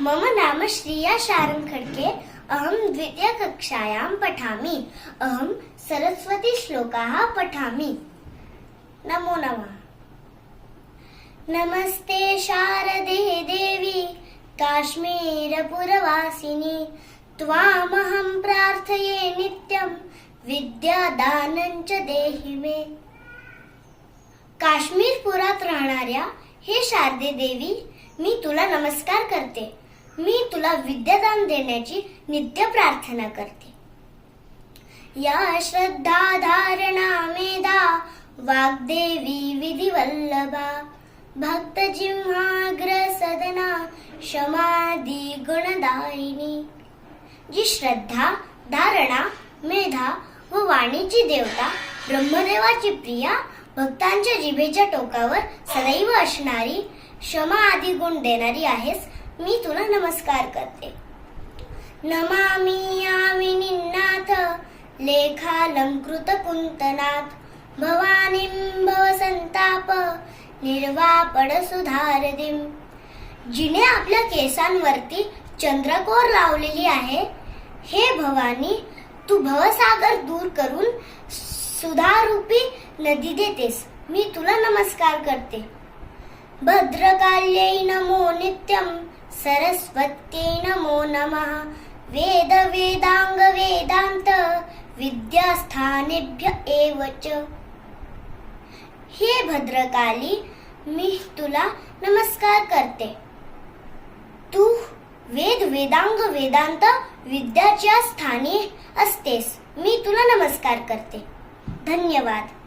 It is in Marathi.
मम नाम श्रिया शारं खड्के अहं द्वितीयकक्षायां पठामि। अहं सरस्वती श्लोकाः पठामि। नमो नमः। नमस्ते शारदे देवी काश्मीरपुरवासिनि। त्वामहं प्रार्थये नित्यं विद्यादानं च देहि मे। काश्मीरपुरात राहणाऱ्या हे शारदे देवी मी तुला नमस्कार करते. मी तुला विद्यादान देण्याची नित्य प्रार्थना करते. या श्रद्धा धारणा मेधा वाग्देवी विधिवल्लभा भक्त जिम्हाग्र सदना क्षमादी गुणदायिनी. जी श्रद्धा धारणा मेधा व वाणीची देवता ब्रह्मदेवाची प्रिया भक्तांच्या जिभेच्या टोकावर सदैव असणारी क्षमा आदी गुण देणारी आहेस मी तुला नमस्कार करते. नमामि यामिनीनाथ लेखालंकृत कुंतनाथ भवानीं भवसंताप निर्वापड सुधारदिम जिने आपल्या केसांवरती चंद्रकोर लावलेली आहे हे भवानी तू भवसागर दूर करून सुधारूपी नदी देतेस. मी तुला नमस्कार करते. भद्रकाल्यै नमो नित्यं सरस्वत्यै नमो नमः। वेद विद्यास्थानेभ्य एव च। हे भद्रकाली मी तुला नमस्कार करते। तू वेद वेदांग वेदांत विद्याच्या स्थानी असतेस. मी तुला नमस्कार करते. धन्यवाद।